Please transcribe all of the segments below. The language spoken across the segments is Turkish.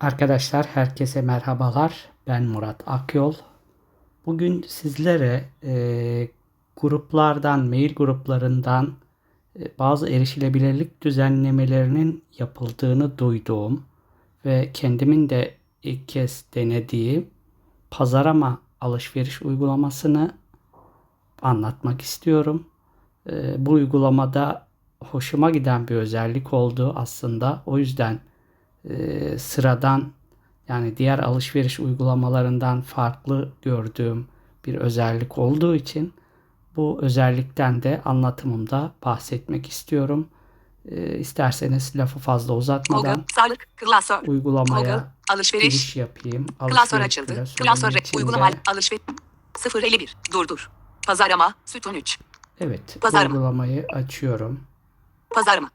Arkadaşlar herkese merhabalar. Ben Murat Akyol. Bugün sizlere e, gruplardan, mail gruplarından e, bazı erişilebilirlik düzenlemelerinin yapıldığını duyduğum ve kendimin de ilk kez denediği pazarama alışveriş uygulamasını anlatmak istiyorum. E, bu uygulamada hoşuma giden bir özellik oldu aslında. O yüzden e, sıradan yani diğer alışveriş uygulamalarından farklı gördüğüm bir özellik olduğu için bu özellikten de anlatımımda bahsetmek istiyorum. E, isterseniz lafı fazla uzatmadan Google, sağlık, klasör, Google, uygulamaya alışveriş, giriş yapayım. klasör Alışveriş açıldı, klasörünün klasör, içinde- uygulama, alışveriş, 051, durdur, pazarama, sütun 3, Evet, Pazarama. uygulamayı açıyorum. pazarama,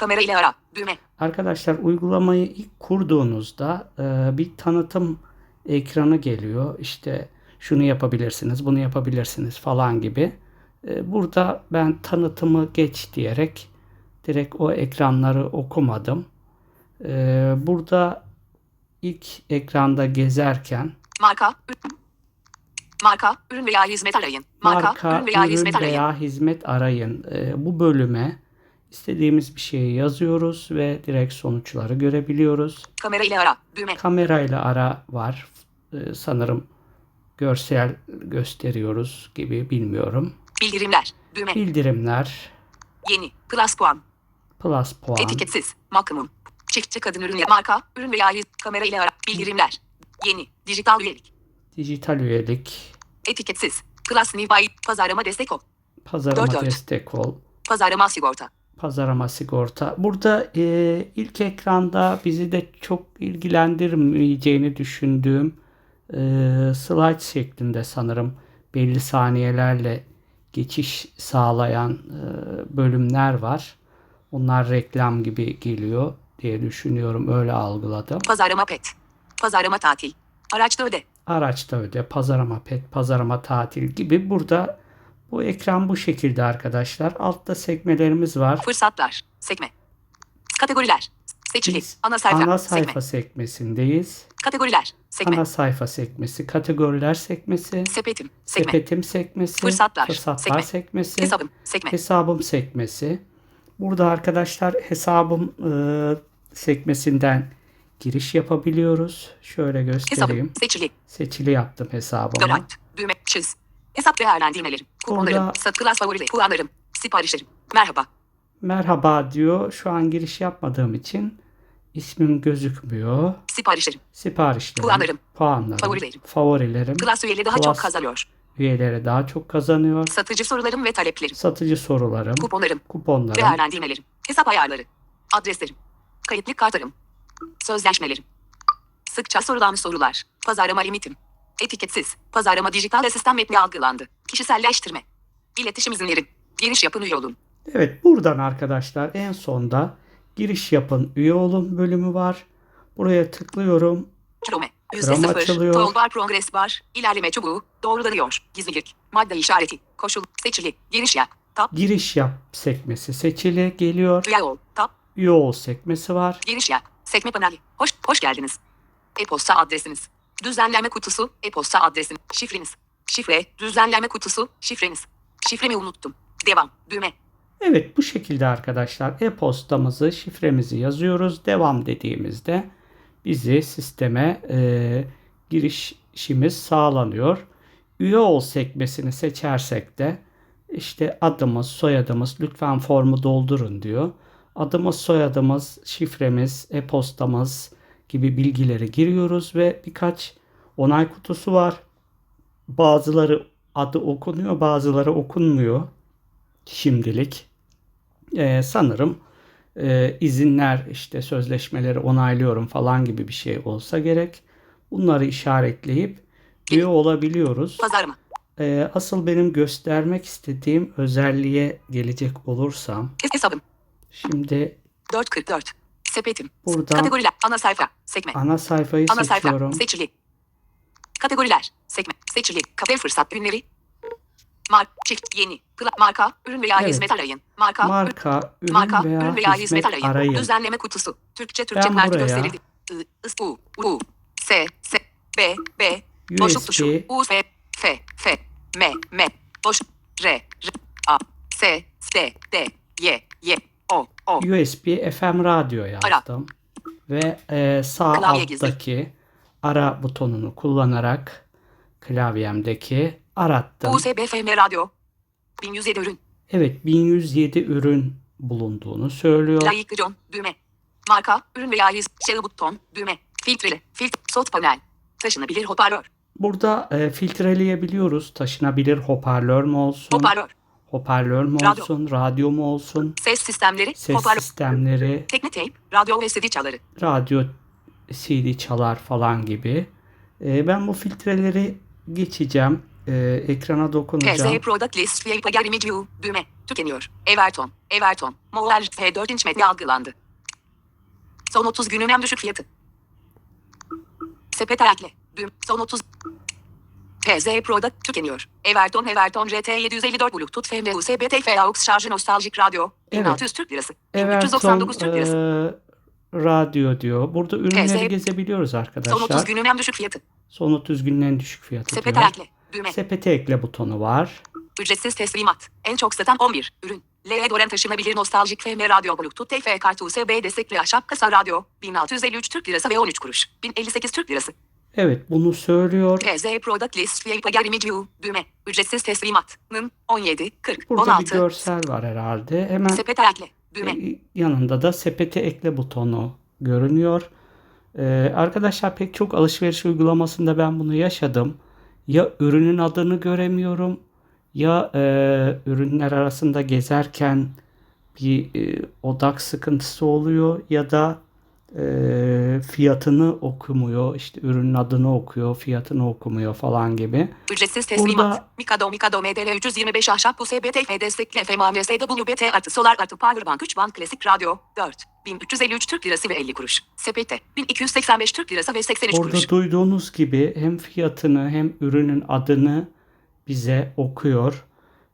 kamera ile ara, düğme, Arkadaşlar uygulamayı ilk kurduğunuzda e, bir tanıtım ekranı geliyor. İşte şunu yapabilirsiniz, bunu yapabilirsiniz falan gibi. E, burada ben tanıtımı geç diyerek direkt o ekranları okumadım. E, burada ilk ekranda gezerken marka, marka, ürün veya hizmet arayın, marka, marka, ürün veya ürün hizmet arayın, veya hizmet arayın. E, bu bölüme istediğimiz bir şeyi yazıyoruz ve direkt sonuçları görebiliyoruz. kamera ile ara, düğme, Kamerayla ara var. Ee, sanırım görsel gösteriyoruz gibi bilmiyorum. bildirimler, düğme, Bildirimler, yeni, plus puan, plus puan, etiketsiz, maksimum, çiftçi kadın ürün, marka, ürün veya kamera ile ara, bildirimler, yeni, dijital üyelik, dijital üyelik, etiketsiz, plus buy, pazarlama destek ol, pazarama Dört dört. destek ol, pazarlama sigorta, pazarama sigorta. Burada e, ilk ekranda bizi de çok ilgilendirmeyeceğini düşündüğüm e, slide şeklinde sanırım belli saniyelerle geçiş sağlayan e, bölümler var. Onlar reklam gibi geliyor diye düşünüyorum. Öyle algıladım. pazarlama pet, pazarlama tatil, araçta öde, Araçta öde, pazarama pet, pazarama tatil gibi burada bu ekran bu şekilde arkadaşlar. Altta sekmelerimiz var. fırsatlar, sekme, kategoriler, seçili, Biz ana sayfa, ana sayfa sekme, sekmesindeyiz. kategoriler, sekme, Ana sayfa sekmesi, kategoriler sekmesi, sepetim, sekme, sepetim sekmesi, Fırsatlar, fırsatlar sekme, sekmesi, hesabım, sekme, hesabım sekmesi. Burada arkadaşlar hesabım e, sekmesinden giriş yapabiliyoruz. Şöyle göstereyim. hesabım, seçili, Seçili yaptım hesabımı. donat, düğme, çiz, hesap değerlendirmelerim, kuponlarım, Burada- satı klas favori, puanlarım, siparişlerim, merhaba, Merhaba diyor. Şu an giriş yapmadığım için ismim gözükmüyor. siparişlerim, Siparişlerim, Puanlarım. puanlarım, Favorilerim. favorilerim, klas üyeliği daha Klas- çok kazanıyor, üyelere daha çok kazanıyor. satıcı sorularım ve taleplerim, Satıcı sorularım, kuponlarım, kuponlarım, değerlendirmelerim, hesap ayarları, adreslerim, kayıtlı kartlarım, sözleşmelerim, sıkça sorulan sorular, pazarlama limitim, etiketsiz, pazarlama dijital asistan metni algılandı, kişiselleştirme, iletişim izinlerim, giriş yapın üye olun, Evet buradan arkadaşlar en sonda giriş yapın üye olun bölümü var. Buraya tıklıyorum. Chrome, yüzde sıfır, açılıyor. toolbar progress bar, ilerleme çubuğu, doğrulanıyor, gizlilik, madde işareti, koşul, seçili, giriş yap, tab, Giriş yap sekmesi seçili geliyor. üye ol, tab, Üye ol sekmesi var. Giriş yap. Sekme paneli. Hoş, hoş geldiniz. E-posta adresiniz. Düzenleme kutusu, e-posta adresim, şifreniz. Şifre, düzenleme kutusu, şifreniz. Şifremi unuttum. Devam, düğme. Evet bu şekilde arkadaşlar e-postamızı şifremizi yazıyoruz. Devam dediğimizde bizi sisteme e, girişimiz sağlanıyor. Üye ol sekmesini seçersek de işte adımız, soyadımız lütfen formu doldurun diyor. Adımız, soyadımız, şifremiz, e-postamız gibi bilgileri giriyoruz ve birkaç onay kutusu var. Bazıları adı okunuyor, bazıları okunmuyor şimdilik. Ee, sanırım e, izinler işte sözleşmeleri onaylıyorum falan gibi bir şey olsa gerek. Bunları işaretleyip üye olabiliyoruz. Pazarlama. Ee, asıl benim göstermek istediğim özelliğe gelecek olursam Hes- Hesabım. şimdi 444. Sepetim. Buradan- Kategoriler. Ana sayfa. Sekme. ana sayfayı Ana sayfa. seçiyorum. Seçili. Kategoriler. Sekme. Seçili. Kafe fırsat ürünleri. Mark, çift, yeni, pla, marka, ürün veya Evet. hizmet arayın. Marka, Marka, ürün marka, veya, ürün veya hizmet, hizmet arayın. arayın. Düzenleme kutusu. Türkçe Türkçe Ben buraya- gösterildi. I, is, U, U, S, S, B, B, boşluk tuşu. USB, U, F, F, F, M, M, boş, R, R, A, S, D, D, Y, O. USB FM radyo yazdım. Ve e, sağ Klavye gizli. alttaki ara butonunu kullanarak klavyemdeki arattım. USB FM radyo. 1107 ürün. Evet 1107 ürün bulunduğunu söylüyor. Layıklı John, düğme. Marka, ürün veya hizmet, shell buton, düğme. Filtreli, filtre, soft panel. Taşınabilir hoparlör, Burada e, filtreleyebiliyoruz. Taşınabilir hoparlör mü olsun? hoparlör, hoparlör mü Radyo. olsun? Radyo mu olsun? ses sistemleri, Ses hoparlör, sistemleri, tekne tape, radyo ve CD çaları. radyo CD çalar falan gibi. E, ben bu filtreleri geçeceğim. E, ekrana dokunacağım. TZ Product List Agar Image View, düğme, tükeniyor. Everton, Everton, Moğer F4 inç medya algılandı. Son 30 günün en düşük fiyatı. Sepet ekle, düğüm, son 30 TZ Product tükeniyor. Everton, Everton RT 754 Bluetooth FM USB TF AUX şarjı nostaljik radyo. Evet. 1600 Türk lirası. Everton 399 Türk lirası. e, radyo diyor. Burada ürünleri TZ gezebiliyoruz arkadaşlar. Son 30 günün en düşük fiyatı. Son 30 günün en düşük fiyatı Sepet diyor. ekle, düğme. Sepete ekle butonu var. Ücretsiz teslimat. En çok satan 11 ürün. LE Doren taşınabilir nostaljik FM radyo Bluetooth TF kartı USB destekli ahşap kasa radyo. 1653 Türk lirası ve 13 kuruş. 1058 Türk lirası. Evet bunu söylüyor. TZ Product List VIP Agar Image. Düğme. Ücretsiz teslimatın 17 40 Burada bir 16. görsel var herhalde. Hemen Sepet ekle. Düğme. e, yanında da sepete ekle butonu görünüyor. Ee, arkadaşlar pek çok alışveriş uygulamasında ben bunu yaşadım. Ya ürünün adını göremiyorum ya e, ürünler arasında gezerken bir e, odak sıkıntısı oluyor ya da e, fiyatını okumuyor. İşte ürünün adını okuyor, fiyatını okumuyor falan gibi. Ücretsiz teslimat. Burada- Mikado Mikado MDL 325 ahşap USB TF destekli FM AMSWBT artı solar artı powerbank 3 band klasik radyo 4. 1353 Türk lirası ve 50 kuruş. Sepete 1285 Türk lirası ve 83 Burada kuruş. duyduğunuz gibi hem fiyatını hem ürünün adını bize okuyor.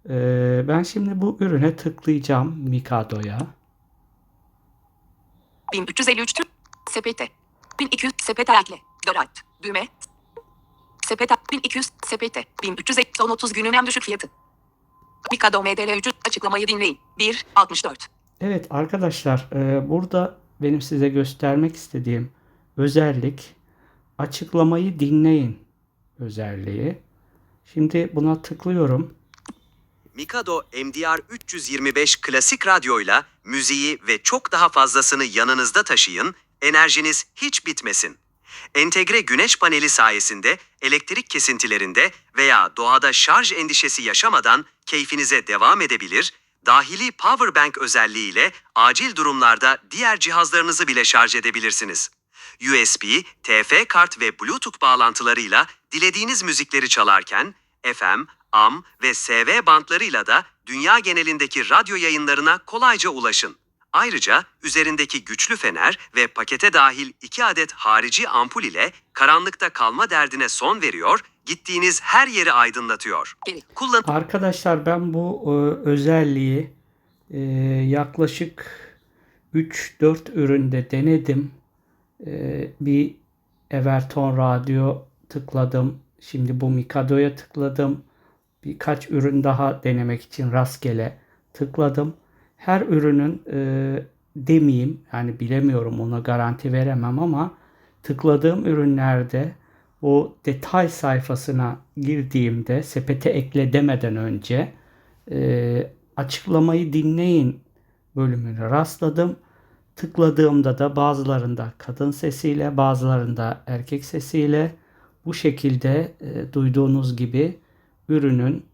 Ee, ben şimdi bu ürüne tıklayacağım Mikado'ya. 1353 Türk. Sepete. 1200 sepete ekle. Dorat. Düğme. Sepete. 1200 sepete. 1300 ek- son 30 günün en düşük fiyatı. Mikado MDL 3 açıklamayı dinleyin. 1 64. Evet arkadaşlar e, burada benim size göstermek istediğim özellik açıklamayı dinleyin özelliği. Şimdi buna tıklıyorum. Mikado MDR 325 klasik radyoyla müziği ve çok daha fazlasını yanınızda taşıyın, enerjiniz hiç bitmesin. Entegre güneş paneli sayesinde elektrik kesintilerinde veya doğada şarj endişesi yaşamadan keyfinize devam edebilir, dahili power bank özelliğiyle acil durumlarda diğer cihazlarınızı bile şarj edebilirsiniz. USB, TF kart ve Bluetooth bağlantılarıyla dilediğiniz müzikleri çalarken FM, AM ve SV bantlarıyla da dünya genelindeki radyo yayınlarına kolayca ulaşın. Ayrıca üzerindeki güçlü fener ve pakete dahil 2 adet harici ampul ile karanlıkta kalma derdine son veriyor, gittiğiniz her yeri aydınlatıyor. Kullan Arkadaşlar ben bu e, özelliği e, yaklaşık 3-4 üründe denedim. E, bir Everton Radyo tıkladım. Şimdi bu Mikado'ya tıkladım. Birkaç ürün daha denemek için rastgele tıkladım. Her ürünün e, demeyeyim yani bilemiyorum ona garanti veremem ama tıkladığım ürünlerde o detay sayfasına girdiğimde sepete ekle demeden önce e, açıklamayı dinleyin bölümünü rastladım. Tıkladığımda da bazılarında kadın sesiyle bazılarında erkek sesiyle bu şekilde e, duyduğunuz gibi ürünün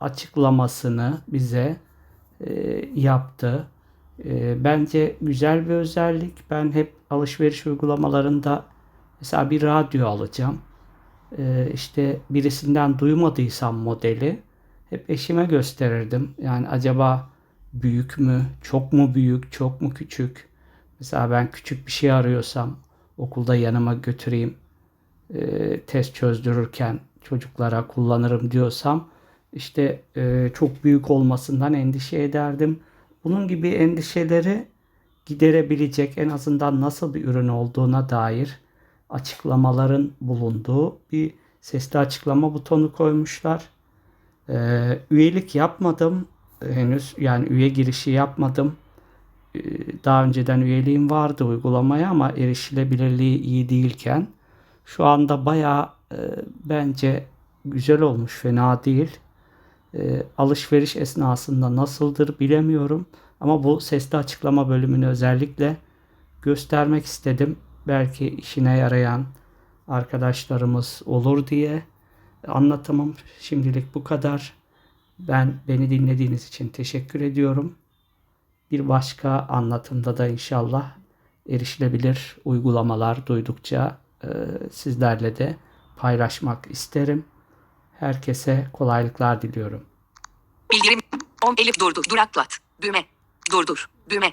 açıklamasını bize e, yaptı. E, bence güzel bir özellik. Ben hep alışveriş uygulamalarında mesela bir radyo alacağım. E, işte birisinden duymadıysam modeli hep eşime gösterirdim. Yani acaba büyük mü, çok mu büyük, çok mu küçük? Mesela ben küçük bir şey arıyorsam okulda yanıma götüreyim e, test çözdürürken çocuklara kullanırım diyorsam işte e, çok büyük olmasından endişe ederdim. Bunun gibi endişeleri giderebilecek en azından nasıl bir ürün olduğuna dair açıklamaların bulunduğu bir sesli açıklama butonu koymuşlar. Ee, üyelik yapmadım henüz yani üye girişi yapmadım. Ee, daha önceden üyeliğim vardı uygulamaya ama erişilebilirliği iyi değilken şu anda bayağı e, bence güzel olmuş fena değil. Ee, alışveriş esnasında nasıldır bilemiyorum ama bu sesli açıklama bölümünü özellikle göstermek istedim. Belki işine yarayan arkadaşlarımız olur diye anlatımım şimdilik bu kadar. Ben beni dinlediğiniz için teşekkür ediyorum. Bir başka anlatımda da inşallah erişilebilir uygulamalar duydukça e, sizlerle de paylaşmak isterim. Herkese kolaylıklar diliyorum. Bildirim. 10 Elif durdur. Duraklat. Düğme. Durdur. Düğme.